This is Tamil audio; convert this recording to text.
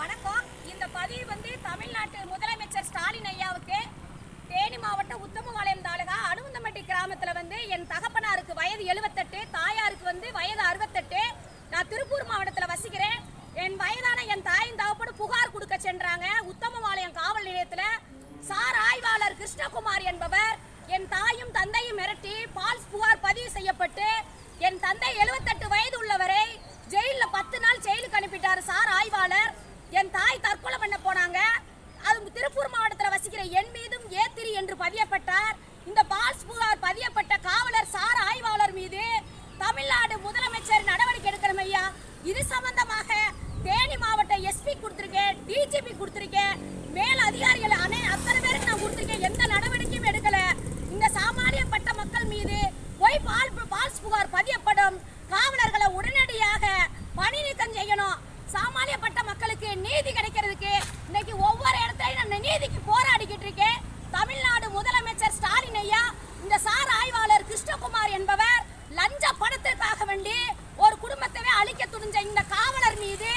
வணக்கம். இந்த பதிவு வந்து தமிழ்நாட்டு முதலமைச்சர் ஸ்டாலின் ஐயாவுக்கு தேனி மாவட்டம் உத்தமபாளையம் தாலுகா அனுமந்தம்பட்டி கிராமத்தில் வந்து என் தகப்பனாருக்கு வயது எழுபத்தெட்டு தாயாருக்கு வந்து வயது அறுபத்தெட்டு நான் திருப்பூர் மாவட்டத்தில் வசிக்கிறேன். என் வயதான என் தாயின் தகப்பனு புகார் கொடுக்க சென்றாங்க உத்தமபாளையம் காவல் நிலையத்தில். சார் ஆய்வாளர் கிருஷ்ணகுமார் என்பவர் என் தாயும் தந்தையும் வசிக்கிற என் மீதும் ஏத்திரி என்று பதியப்பட்டார் இந்த காவலர் மீது